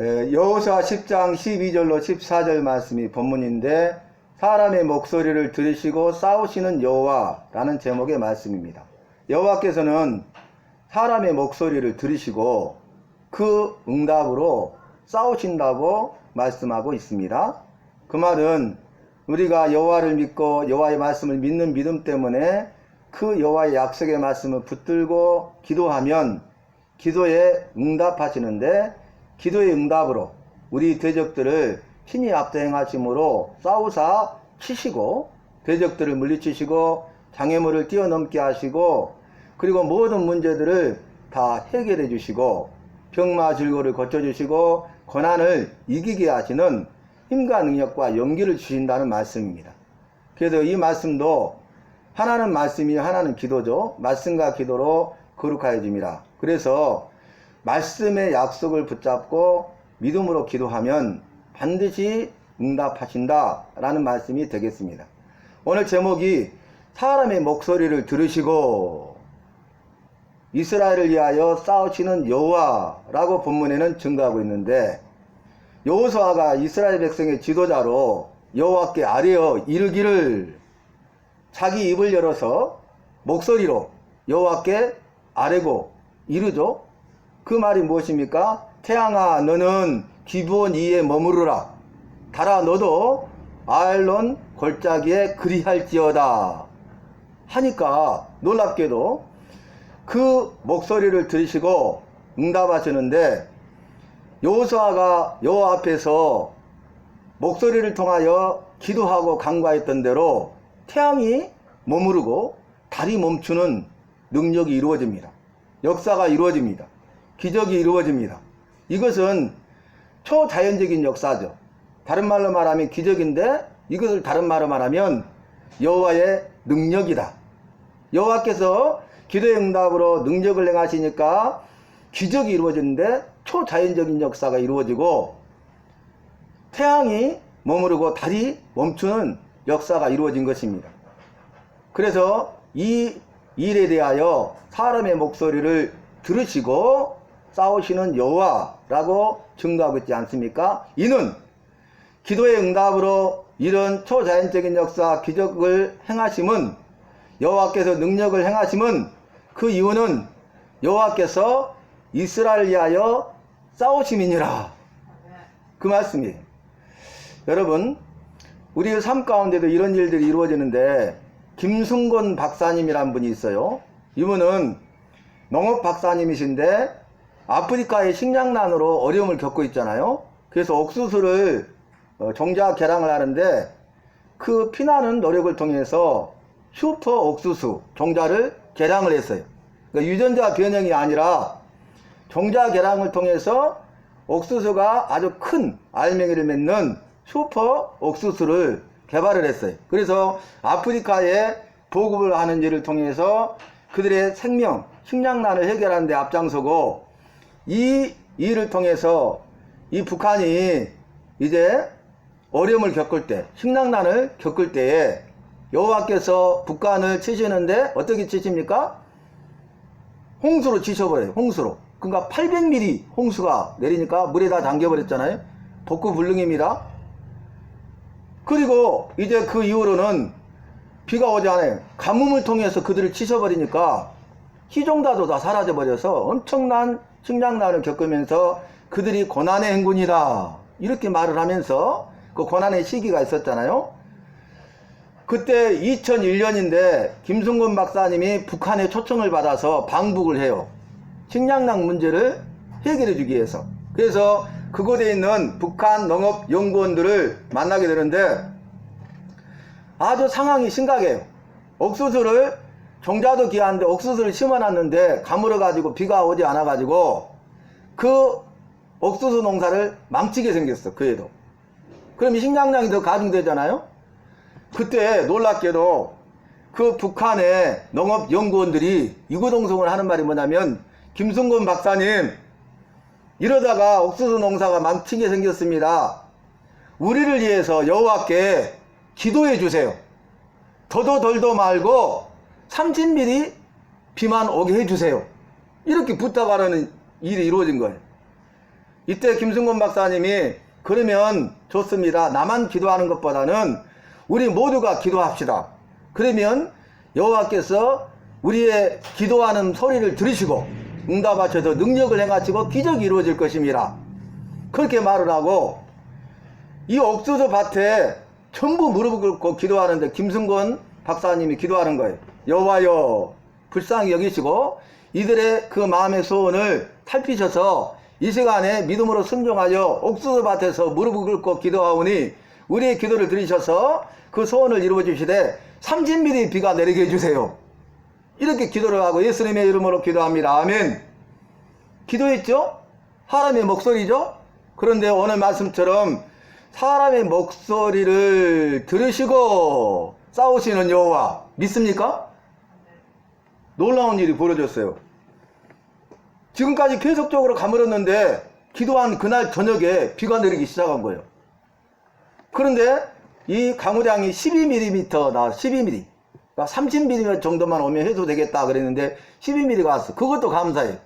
여호수아 10장 12절로 14절 말씀이 본문인데 사람의 목소리를 들으시고 싸우시는 여호와라는 제목의 말씀입니다. 여호와께서는 사람의 목소리를 들으시고 그 응답으로 싸우신다고 말씀하고 있습니다. 그 말은 우리가 여호와를 믿고 여호와의 말씀을 믿는 믿음 때문에 그 여호와의 약속의 말씀을 붙들고 기도하면 기도에 응답하시는데 기도의 응답으로 우리 대적들을 신이 앞서 행하심으로 싸우사 치시고 대적들을 물리치시고 장애물을 뛰어넘게 하시고 그리고 모든 문제들을 다 해결해 주시고 병마 질고를 고쳐 주시고 고난을 이기게 하시는 힘과 능력과 용기를 주신다는 말씀입니다. 그래서 이 말씀도 하나는 말씀이 하나는 기도죠. 말씀과 기도로 거룩하여 줍니다. 그래서 말씀의 약속을 붙잡고 믿음으로 기도하면 반드시 응답하신다라는 말씀이 되겠습니다. 오늘 제목이 사람의 목소리를 들으시고 이스라엘을 위하여 싸우시는 여호와라고 본문에는 증거하고 있는데 여호수아가 이스라엘 백성의 지도자로 여호와께 아뢰어 이르기를 자기 입을 열어서 목소리로 여호와께 아뢰고 이르죠. 그 말이 무엇입니까? 태양아 너는 기브온 이에 머무르라. 달아 너도 아알론 골짜기에 그리할지어다. 하니까 놀랍게도 그 목소리를 들으시고 응답하시는데 여호수아가 여호와 앞에서 목소리를 통하여 기도하고 간구했던 대로 태양이 머무르고 달이 멈추는 능력이 이루어집니다. 역사가 이루어집니다. 기적이 이루어집니다. 이것은 초자연적인 역사죠. 다른 말로 말하면 기적인데 이것을 다른 말로 말하면 여호와의 능력이다. 여호와께서 기도의 응답으로 능력을 행하시니까 기적이 이루어지는데 초자연적인 역사가 이루어지고 태양이 머무르고 달이 멈추는 역사가 이루어진 것입니다. 그래서 이 일에 대하여 사람의 목소리를 들으시고 싸우시는 여호와라고 증거하고 있지 않습니까? 이는 기도의 응답으로 이런 초자연적인 역사 기적을 행하심은 여호와께서 능력을 행하심은 그 이유는 여호와께서 이스라엘 위하여 싸우심이니라. 그 말씀이에요. 여러분, 우리 삶 가운데도 이런 일들이 이루어지는데 김승곤 박사님이란 분이 있어요. 이분은 농업 박사님이신데 아프리카의 식량난으로 어려움을 겪고 있잖아요. 그래서 옥수수를 어, 종자 개량을 하는데 그 피나는 노력을 통해서 슈퍼 옥수수 종자를 개량을 했어요. 그러니까 유전자 변형이 아니라 종자 개량을 통해서 옥수수가 아주 큰 알맹이를 맺는 슈퍼 옥수수를 개발을 했어요. 그래서 아프리카에 보급을 하는 일을 통해서 그들의 생명, 식량난을 해결하는 데 앞장서고 이 일을 통해서 이 북한이 이제 어려움을 겪을 때, 식량난을 겪을 때에 여호와께서 북한을 치시는데 어떻게 치십니까? 홍수로 치셔버려요. 홍수로. 그러니까 800mm 홍수가 내리니까 물에 다 잠겨버렸잖아요. 복구불능입니다. 그리고 이제 그 이후로는 비가 오지 않아요. 가뭄을 통해서 그들을 치셔버리니까 희종다도 다 사라져버려서 엄청난 식량난을 겪으면서 그들이 고난의 행군이다. 이렇게 말을 하면서 그 고난의 시기가 있었잖아요. 그때 2001년인데 김승곤 박사님이 북한에 초청을 받아서 방북을 해요. 식량난 문제를 해결해 주기 위해서. 그래서 그곳에 있는 북한 농업 연구원들을 만나게 되는데 아주 상황이 심각해요. 옥수수를 종자도 귀한데 옥수수를 심어놨는데 가물어 가지고 비가 오지 않아 가지고 그 옥수수 농사를 망치게 생겼어 그 애도. 그럼 이 식량량이 더 가중되잖아요. 그때 놀랍게도 그 북한의 농업연구원들이 이구동성을 하는 말이 뭐냐면 김승곤 박사님 이러다가 옥수수 농사가 망치게 생겼습니다. 우리를 위해서 여호와께 기도해 주세요. 더도 덜도 말고 30mm 비만 오게 해 주세요. 이렇게 부탁하라는 일이 이루어진 거예요. 이때 김승곤 박사님이 그러면 좋습니다. 나만 기도하는 것보다는 우리 모두가 기도합시다. 그러면 여호와께서 우리의 기도하는 소리를 들으시고 응답하셔서 능력을 행하시고 기적이 이루어질 것입니다. 그렇게 말을 하고 이 옥수수 밭에 전부 무릎을 꿇고 기도하는데 김승곤 박사님이 기도하는 거예요. 여호와여 불쌍히 여기시고 이들의 그 마음의 소원을 살피셔서 이 시간에 믿음으로 순종하여 옥수수 밭에서 무릎을 꿇고 기도하오니 우리의 기도를 들으셔서 그 소원을 이루어 주시되 30mm 비가 내리게 해주세요. 이렇게 기도를 하고 예수님의 이름으로 기도합니다. 아멘. 기도했죠? 사람의 목소리죠? 그런데 오늘 말씀처럼 사람의 목소리를 들으시고 싸우시는 여호와 믿습니까? 놀라운 일이 벌어졌어요. 지금까지 계속적으로 가물었는데 기도한 그날 저녁에 비가 내리기 시작한 거예요. 그런데 이 강우량이 12mm 나 12mm 그러니까 30mm 정도만 오면 해도 되겠다 그랬는데 12mm가 왔어. 그것도 감사해요.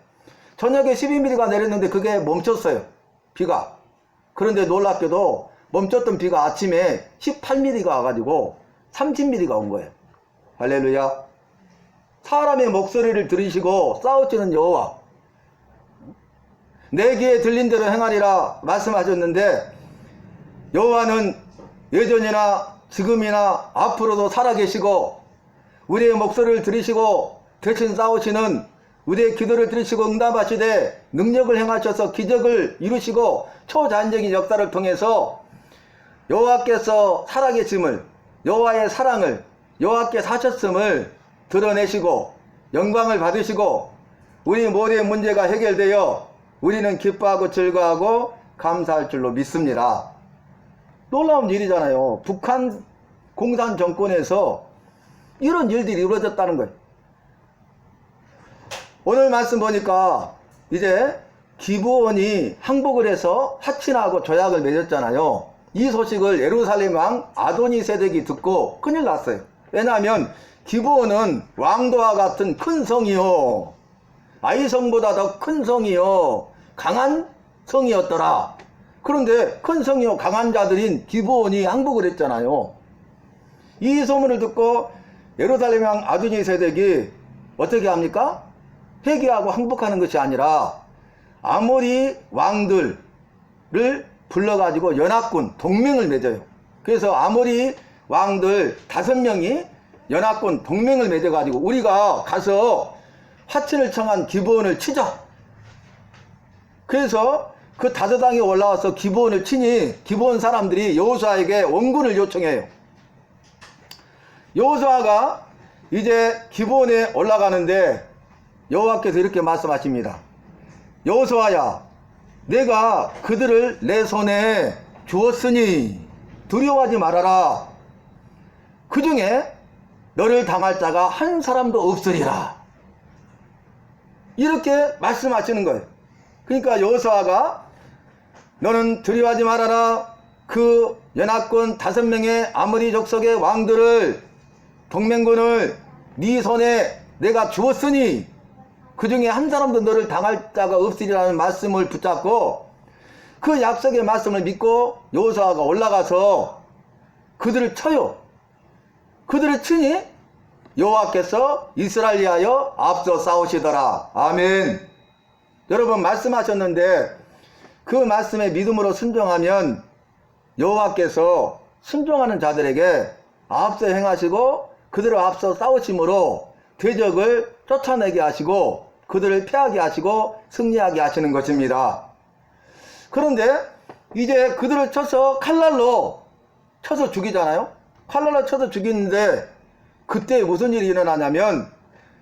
저녁에 12mm가 내렸는데 그게 멈췄어요. 비가. 그런데 놀랍게도 멈췄던 비가 아침에 18mm가 와가지고 30mm가 온 거예요. 할렐루야. 사람의 목소리를 들으시고 싸우치는 여호와. 내 귀에 들린 대로 행하리라 말씀하셨는데 여호와는 예전이나 지금이나 앞으로도 살아계시고 우리의 목소리를 들으시고 대신 싸우시는 우리의 기도를 들으시고 응답하시되 능력을 행하셔서 기적을 이루시고 초자연적인 역사를 통해서 여호와께서 살아계심을 여호와의 사랑을 여호와께 사셨음을 드러내시고 영광을 받으시고 우리 모두의 문제가 해결되어 우리는 기뻐하고 즐거워하고 감사할 줄로 믿습니다. 놀라운 일이잖아요. 북한 공산 정권에서 이런 일들이 이루어졌다는 거예요. 오늘 말씀 보니까 이제 기부원이 항복을 해서 하친하고 조약을 맺었잖아요. 이 소식을 예루살렘 왕 아도니 세덱이 듣고 큰일 났어요. 왜냐하면 기부원은 왕도와 같은 큰 성이요. 아이성보다 더 큰 성이요. 강한 성이었더라. 그런데 큰 성이요. 강한 자들인 기부원이 항복을 했잖아요. 이 소문을 듣고 예루살렘 왕 아도니 세덱이 어떻게 합니까? 회개하고 항복하는 것이 아니라 아모리 왕들을 불러가지고 연합군 동맹을 맺어요. 그래서 아모리 왕들 다섯 명이 연합군 동맹을 맺어가지고 우리가 가서 화친을 청한 기부원을 치자. 그래서 그 다저당에 올라와서 기부원을 치니 기부원 사람들이 여호수아에게 원군을 요청해요. 여호수아가 이제 기부원에 올라가는데 여호와께서 이렇게 말씀하십니다. 여호수아야, 내가 그들을 내 손에 주었으니 두려워하지 말아라. 그 중에 너를 당할 자가 한 사람도 없으리라. 이렇게 말씀하시는 거예요. 그러니까 여호수아가 너는 두려워하지 말아라. 그 연합군 다섯 명의 아무리 족속의 왕들을 동맹군을 네 손에 내가 주었으니 그 중에 한 사람도 너를 당할 자가 없으리라는 말씀을 붙잡고 그 약속의 말씀을 믿고 여호수아가 올라가서 그들을 쳐요. 그들을 치니 여호와께서 이스라엘 위하여 앞서 싸우시더라. 아멘. 여러분 말씀하셨는데 그 말씀에 믿음으로 순종하면 여호와께서 순종하는 자들에게 앞서 행하시고 그들을 앞서 싸우심으로 대적을 쫓아내게 하시고 그들을 피하게 하시고 승리하게 하시는 것입니다. 그런데 이제 그들을 쳐서 칼날로 쳐서 죽이잖아요. 칼날로 쳐서 죽이는데 그때 무슨 일이 일어나냐면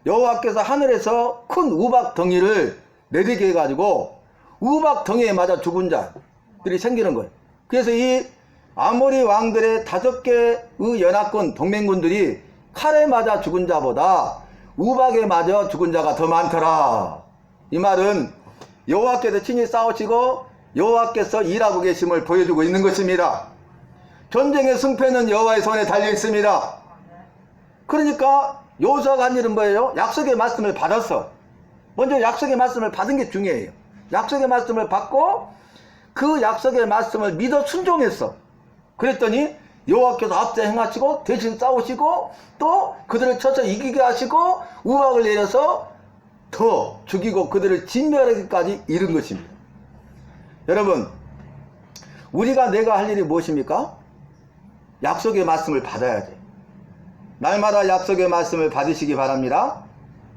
여호와께서 하늘에서 큰 우박 덩이를 내리게 해가지고 우박 덩이에 맞아 죽은 자들이 생기는 거예요. 그래서 이 아모리 왕들의 다섯 개의 연합군 동맹군들이 칼에 맞아 죽은 자보다 우박에 맞아 죽은 자가 더 많더라. 이 말은 여호와께서 친히 싸우시고 여호와께서 일하고 계심을 보여주고 있는 것입니다. 전쟁의 승패는 여호와의 손에 달려 있습니다. 그러니까 여호수아가 한 일은 뭐예요? 약속의 말씀을 받았어. 먼저 약속의 말씀을 받은 게 중요해요. 약속의 말씀을 받고 그 약속의 말씀을 믿어 순종했어. 그랬더니 여호와께서 앞서 행하시고 대신 싸우시고 또 그들을 쳐서 이기게 하시고 우박을 내려서 더 죽이고 그들을 진멸하기까지 이른 것입니다. 여러분, 우리가 내가 할 일이 무엇입니까? 약속의 말씀을 받아야 돼. 날마다 약속의 말씀을 받으시기 바랍니다.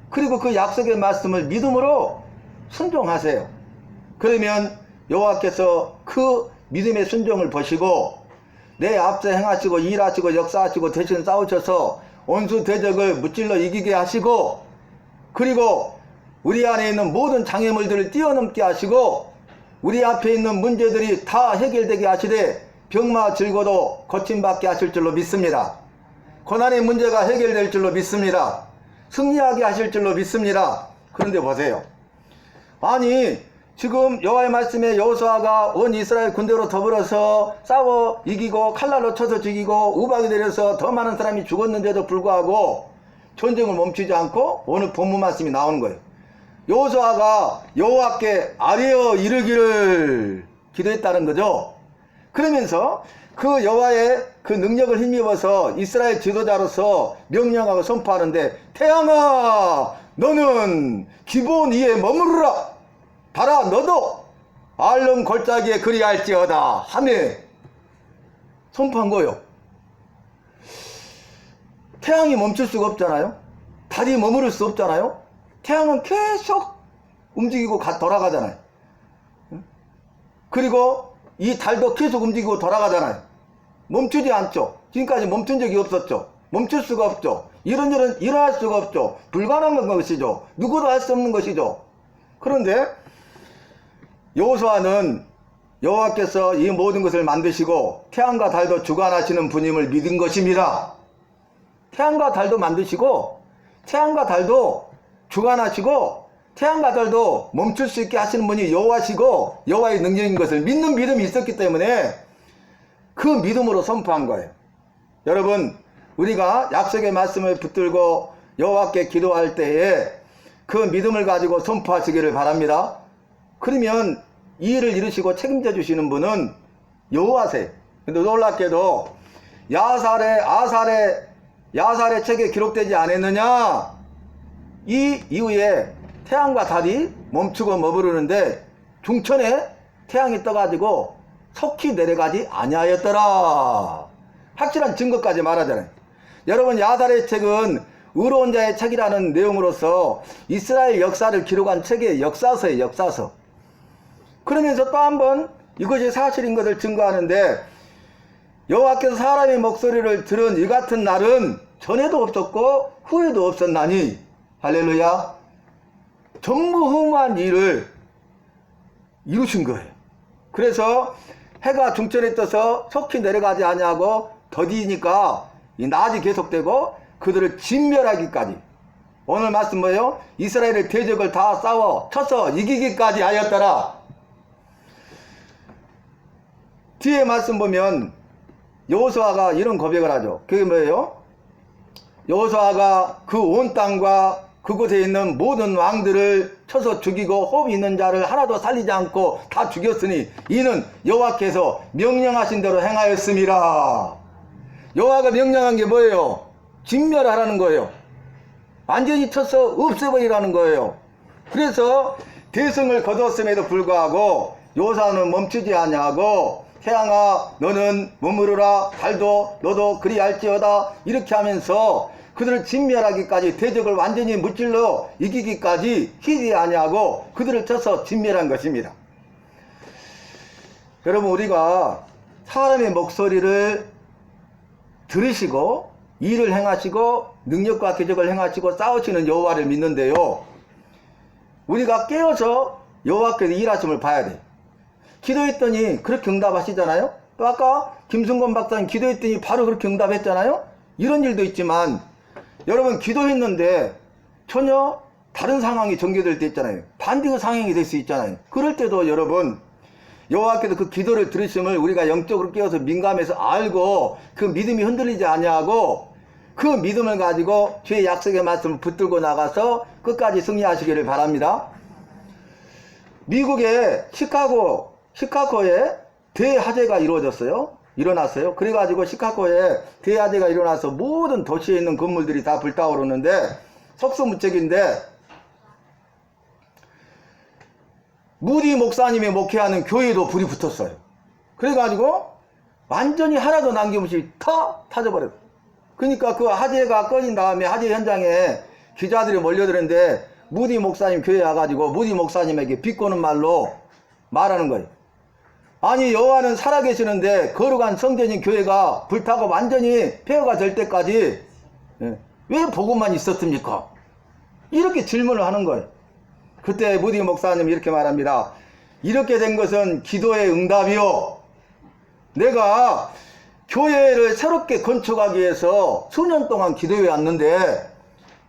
그리고 그 약속의 말씀을 믿음으로 순종하세요. 그러면 여호와께서 그 믿음의 순종을 보시고 내 앞서 행하시고 일하시고 역사하시고 대신 싸우셔서 원수 대적을 무찔러 이기게 하시고 그리고 우리 안에 있는 모든 장애물들을 뛰어넘게 하시고 우리 앞에 있는 문제들이 다 해결되게 하시되 병마 질고도 고침받게 하실 줄로 믿습니다. 고난의 문제가 해결될 줄로 믿습니다. 승리하게 하실 줄로 믿습니다. 그런데 보세요. 아니 지금 여호와의 말씀에 여호수아가 온 이스라엘 군대로 더불어서 싸워 이기고 칼날로 쳐서 죽이고 우박이 내려서 더 많은 사람이 죽었는데도 불구하고 전쟁을 멈추지 않고 오늘 본문 말씀이 나오는 거예요. 여호수아가 여호와께 아뢰어 이르기를 기도했다는 거죠. 그러면서 그 여호와의 그 능력을 힘입어서 이스라엘 지도자로서 명령하고 선포하는데 태양아 너는 기본 위에 머무르라 달아 너도 알름 골짜기에 그리할지어다 하며 선포한 거요. 태양이 멈출 수가 없잖아요. 달이 머무를 수 없잖아요. 태양은 계속 움직이고 가- 돌아가잖아요. 응? 그리고 이 달도 계속 움직이고 돌아가잖아요. 멈추지 않죠. 지금까지 멈춘 적이 없었죠. 멈출 수가 없죠. 이런 일은 일어날 수가 없죠. 불가능한 것이죠. 누구도 할 수 없는 것이죠. 그런데 여호수아는 여호와께서 이 모든 것을 만드시고 태양과 달도 주관하시는 분임을 믿은 것입니다. 태양과 달도 만드시고 태양과 달도 주관하시고 태양과 달도 멈출 수 있게 하시는 분이 여호와시고 여호와의 능력인 것을 믿는 믿음이 있었기 때문에 그 믿음으로 선포한 거예요. 여러분 우리가 약속의 말씀을 붙들고 여호와께 기도할 때에 그 믿음을 가지고 선포하시기를 바랍니다. 그러면 이 일을 이루시고 책임져 주시는 분은 여호와세요. 근데 놀랍게도 야살의 아살의 야살의 책에 기록되지 않았느냐? 이 이후에 태양과 달이 멈추고 머무르는데 중천에 태양이 떠가지고 속히 내려가지 아니하였더라. 확실한 증거까지 말하잖아요. 여러분 야살의 책은 의로운 자의 책이라는 내용으로서 이스라엘 역사를 기록한 책의 역사서의 역사서. 그러면서 또 한 번 이것이 사실인 것을 증거하는데 여호와께서 사람의 목소리를 들은 이 같은 날은 전에도 없었고 후에도 없었나니 할렐루야 전무후무한 일을 이루신 거예요. 그래서 해가 중천에 떠서 속히 내려가지 아니하고 더디니까 이 낮이 계속되고 그들을 진멸하기까지 오늘 말씀 뭐예요? 이스라엘의 대적을 다 싸워 쳐서 이기기까지 하였더라. 뒤에 말씀 보면 여호수아가 이런 고백을 하죠. 그게 뭐예요? 여호수아가 그 온 땅과 그곳에 있는 모든 왕들을 쳐서 죽이고 호흡 있는 자를 하나도 살리지 않고 다 죽였으니 이는 여호와께서 명령하신 대로 행하였습니다. 여호와가 명령한 게 뭐예요? 진멸하라는 거예요. 완전히 쳐서 없애버리라는 거예요. 그래서 대승을 거두었음에도 불구하고 요사는 멈추지 아니하고 태양아 너는 머무르라 달도 너도 그리할지어다 이렇게 하면서 그들을 진멸하기까지 대적을 완전히 무찔러 이기기까지 희지 아니하고 그들을 쳐서 진멸한 것입니다. 여러분 우리가 사람의 목소리를 들으시고 일을 행하시고 능력과 기적을 행하시고 싸우시는 여호와를 믿는데요. 우리가 깨어서 여호와께서 일하심을 봐야 돼. 기도했더니 그렇게 응답하시잖아요. 또 아까 김승건 박사님 기도했더니 바로 그렇게 응답했잖아요. 이런 일도 있지만 여러분 기도했는데 전혀 다른 상황이 전개될 때 있잖아요. 반대의 상황이 될 수 있잖아요. 그럴 때도 여러분 여호와께서 그 기도를 들으심을 우리가 영적으로 깨어서 민감해서 알고 그 믿음이 흔들리지 아니하고 그 믿음을 가지고 주의 약속의 말씀을 붙들고 나가서 끝까지 승리하시기를 바랍니다. 미국의 시카고 시카고에 대화재가 이루어졌어요. 일어났어요. 그래가지고 시카고에 대화재가 일어나서 모든 도시에 있는 건물들이 다 불타오르는데 속수무책인데 무디 목사님이 목회하는 교회도 불이 붙었어요. 그래가지고 완전히 하나도 남김없이 다 타져버렸어요. 그러니까 그 화재가 꺼진 다음에 화재 현장에 기자들이 몰려드는데 무디 목사님 교회에 와가지고 무디 목사님에게 비꼬는 말로 말하는 거예요. 아니 여호와는 살아계시는데 거룩한 성전인 교회가 불타고 완전히 폐허가 될 때까지 예, 왜 보고만 있었습니까? 이렇게 질문을 하는 거예요. 그때 무디 목사님 이렇게 말합니다. 이렇게 된 것은 기도의 응답이요. 내가 교회를 새롭게 건축하기 위해서 수년 동안 기도해 왔는데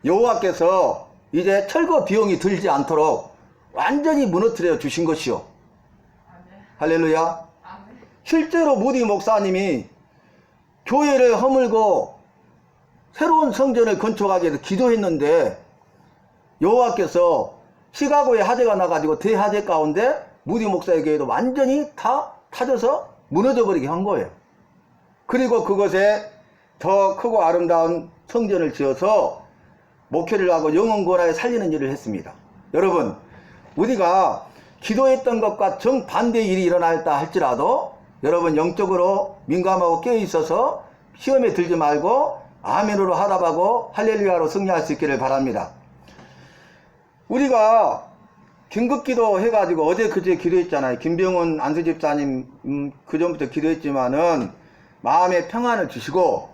여호와께서 이제 철거 비용이 들지 않도록 완전히 무너뜨려 주신 것이요. 할렐루야. 실제로 무디 목사님이 교회를 허물고 새로운 성전을 건축하기 위해서 기도했는데 여호와께서 시카고에 화재가 나가지고 대화재 가운데 무디 목사의 교회도 완전히 다 타져서 무너져 버리게 한 거예요. 그리고 그것에 더 크고 아름다운 성전을 지어서 목회를 하고 권하에 살리는 일을 했습니다. 여러분, 우리가 기도했던 것과 정반대의 일이 일어났다 할지라도 여러분 영적으로 민감하고 깨어 있어서 시험에 들지 말고 아멘으로 하답하고 할렐루야로 승리할 수 있기를 바랍니다. 우리가 긴급기도 해가지고 어제 그제 기도했잖아요. 김병훈 안수집사님 음, 그 전부터 기도했지만은 마음의 평안을 주시고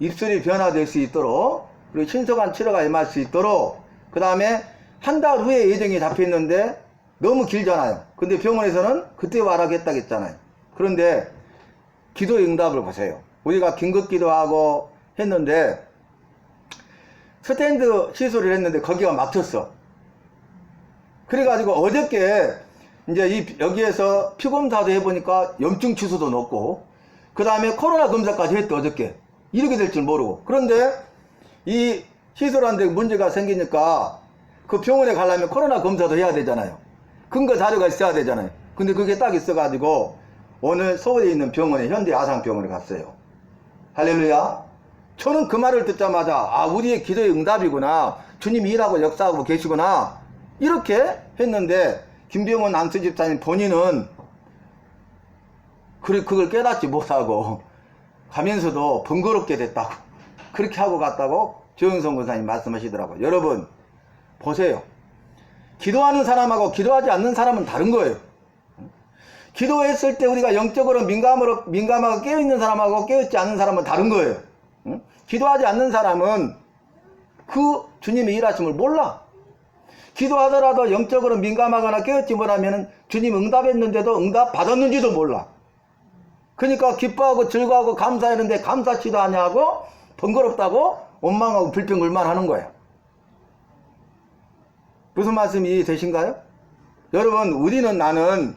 입술이 변화될 수 있도록 그리고 신속한 치료가 임할 수 있도록 그 다음에 한 달 후에 예정이 잡혔는데 너무 길잖아요. 근데 병원에서는 그때 와라겠다 했잖아요. 그런데 기도 응답을 보세요. 우리가 긴급 기도하고 했는데 스탠드 시술을 했는데 거기가 막혔어. 그래가지고 어저께 이제 이 여기에서 피검사도 해보니까 염증 치수도 높고 그 다음에 코로나 검사까지 했대 어저께 이렇게 될 줄 모르고 그런데 이 시술하는데 문제가 생기니까 그 병원에 가려면 코로나 검사도 해야 되잖아요 근거 자료가 있어야 되잖아요. 근데 그게 딱 있어가지고 오늘 서울에 있는 병원에 현대 아상병원에 갔어요. 할렐루야. 저는 그 말을 듣자마자 아 우리의 기도의 응답이구나. 주님이 일하고 역사하고 계시구나. 이렇게 했는데 김병원 안수 집사님 본인은 그걸 깨닫지 못하고 가면서도 번거롭게 됐다고. 그렇게 하고 갔다고 조영선 권사님 말씀하시더라고요. 여러분 보세요. 기도하는 사람하고 기도하지 않는 사람은 다른 거예요. 기도했을 때 우리가 영적으로 민감으로 민감하고 깨어 있는 사람하고 깨어있지 않는 사람은 다른 거예요. 응? 기도하지 않는 사람은 그 주님의 일하심을 몰라. 기도하더라도 영적으로 민감하거나 깨어있지 못하면 주님 응답했는데도 응답 받았는지도 몰라. 그러니까 기뻐하고 즐거워하고 감사했는데 감사치도 아니하고 번거롭다고 원망하고 불평불만 하는 거예요. 무슨 말씀이 이해되신가요? 여러분 우리는 나는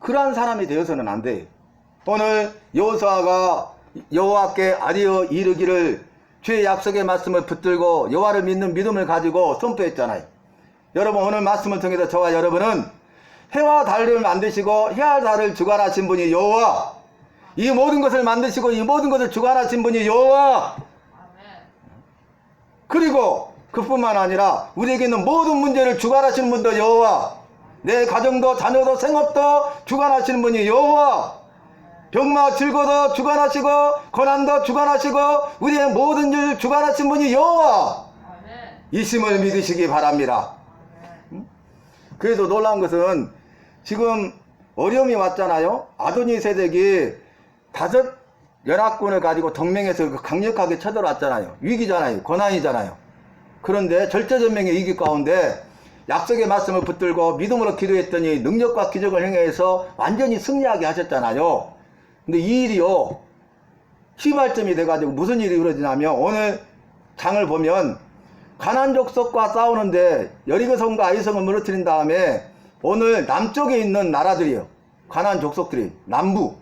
그러한 사람이 되어서는 안 돼. 오늘 여호수아가 여호와께 아리어 이르기를 주의 약속의 말씀을 붙들고 여호와를 믿는 믿음을 가지고 선포했잖아요. 여러분 오늘 말씀을 통해서 저와 여러분은 해와 달을 만드시고 해와 달을 주관하신 분이 여호와 이 모든 것을 만드시고 이 모든 것을 주관하신 분이 여호와 그리고 그뿐만 아니라 우리에게 있는 모든 문제를 주관하시는 분도 여호와 내 가정도 자녀도 생업도 주관하시는 분이 여호와 병마 질고도 주관하시고 고난도 주관하시고 우리의 모든 일을 주관하신 분이 여호와 이심을 믿으시기 바랍니다. 그래도 놀라운 것은 지금 어려움이 왔잖아요. 아도니 세력이 다섯 연합군을 가지고 동맹해서 강력하게 쳐들어왔잖아요. 위기잖아요. 고난이잖아요. 그런데 절제전맹의 위기 가운데 약속의 말씀을 붙들고 믿음으로 기도했더니 능력과 기적을 행해서 완전히 승리하게 하셨잖아요. 근데 이 일이요. 시발점이 돼가지고 무슨 일이 이루어지냐면 오늘 장을 보면 가난 족속과 싸우는데 여리고성과 아이성을 무너뜨린 다음에 오늘 남쪽에 있는 나라들이요. 가난 족속들이 남부.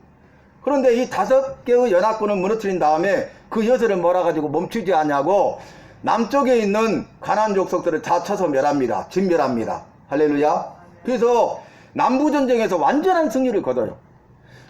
그런데 이 다섯 개의 연합군을 무너뜨린 다음에 그 여세를 몰아가지고 멈추지 않냐고 남쪽에 있는 가난 족속들을 다 쳐서 멸합니다. 진멸합니다. 할렐루야. 그래서 남부 전쟁에서 완전한 승리를 거둬요.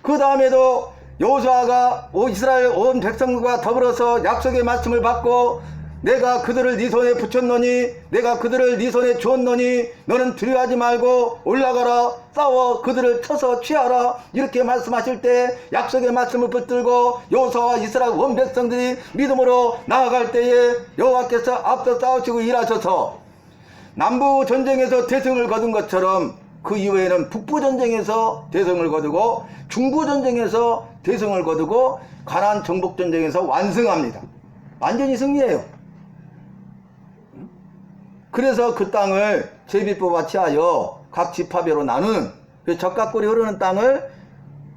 그 다음에도 여호수아가 오 이스라엘 온 백성과 더불어서 약속의 말씀을 받고 내가 그들을 네 손에 붙였노니 내가 그들을 네 손에 주었노니 너는 두려워하지 말고 올라가라 싸워 그들을 쳐서 취하라 이렇게 말씀하실 때 약속의 말씀을 붙들고 여호수아와 이스라엘 온 백성들이 믿음으로 나아갈 때에 여호와께서 앞서 싸우시고 일하셔서 남부 전쟁에서 대승을 거둔 것처럼 그 이후에는 북부 전쟁에서 대승을 거두고 중부 전쟁에서 대승을 거두고 가나안 정복 전쟁에서 완승합니다. 완전히 승리해요. 그래서 그 땅을 제비뽑아 취하여 각 지파별로 나누는 그 적각골이 흐르는 땅을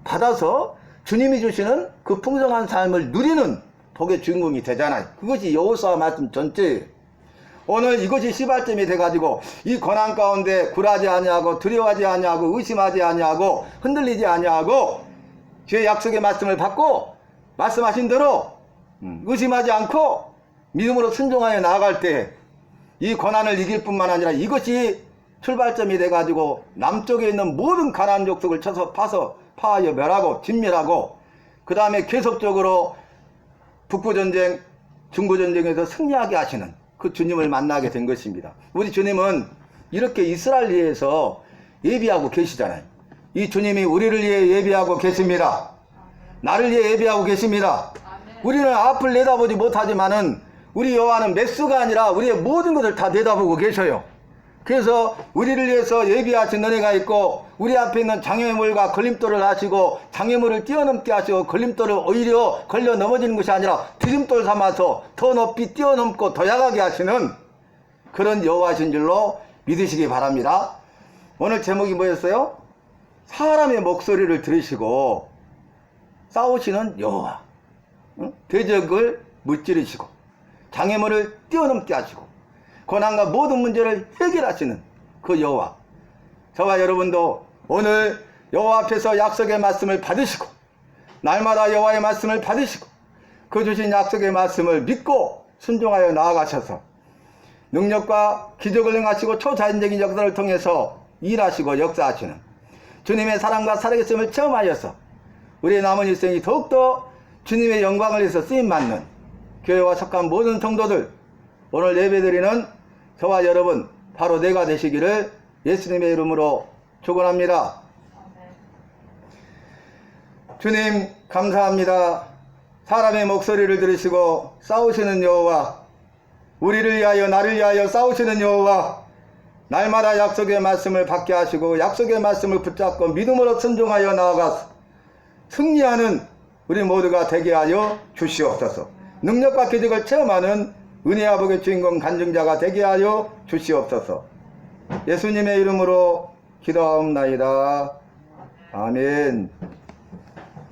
받아서 주님이 주시는 그 풍성한 삶을 누리는 복의 주인공이 되잖아요. 그것이 여호수아 말씀 전체예요. 오늘 이것이 시발점이 돼가지고 이 고난 가운데 굴하지 아니하고 두려워하지 아니하고 의심하지 아니하고 흔들리지 아니하고 주의 약속의 말씀을 받고 말씀하신 대로 음, 의심하지 않고 믿음으로 순종하여 나아갈 때 이 고난을 이길 뿐만 아니라 이것이 출발점이 돼가지고 남쪽에 있는 모든 가난 족속을 쳐서 파서 파하여 멸하고 진멸하고 그 다음에 계속적으로 북부전쟁, 중부전쟁에서 승리하게 하시는 그 주님을 만나게 된 것입니다. 우리 주님은 이렇게 이스라엘 위해서 예비하고 계시잖아요. 이 주님이 우리를 위해 예비하고 계십니다. 나를 위해 예비하고 계십니다. 우리는 앞을 내다보지 못하지만은 우리 여호와는 맥수가 아니라 우리의 모든 것을 다 내다보고 계셔요. 그래서 우리를 위해서 예비하신 은혜가 있고 우리 앞에 있는 장애물과 걸림돌을 하시고 장애물을 뛰어넘게 하시고 걸림돌을 오히려 걸려 넘어지는 것이 아니라 디딤돌 삼아서 더 높이 뛰어넘고 더 야하게 하시는 그런 여호와신 줄로 믿으시기 바랍니다. 오늘 제목이 뭐였어요? 사람의 목소리를 들으시고 싸우시는 여호와 응? 대적을 무찌르시고 장애물을 뛰어넘게 하시고 고난과 모든 문제를 해결하시는 그 여호와. 저와 여러분도 오늘 여호와 앞에서 약속의 말씀을 받으시고 날마다 여호와의 말씀을 받으시고 그 주신 약속의 말씀을 믿고 순종하여 나아가셔서 능력과 기적을 행하시고 초자연적인 역사를 통해서 일하시고 역사하시는 주님의 사랑과 살아계심을 체험하여서 우리의 남은 일생이 더욱더 주님의 영광을 위해서 쓰임 받는 교회와 속한 모든 성도들 오늘 예배드리는 저와 여러분 바로 내가 되시기를 예수님의 이름으로 축원합니다. 주님 감사합니다. 사람의 목소리를 들으시고 싸우시는 여호와 우리를 위하여 나를 위하여 싸우시는 여호와 날마다 약속의 말씀을 받게 하시고 약속의 말씀을 붙잡고 믿음으로 순종하여 나아가 승리하는 우리 모두가 되게 하여 주시옵소서. 능력과 기적을 체험하는 은혜 아복의 주인공 간증자가 되게 하여 주시옵소서. 예수님의 이름으로 기도하옵나이다. 아멘.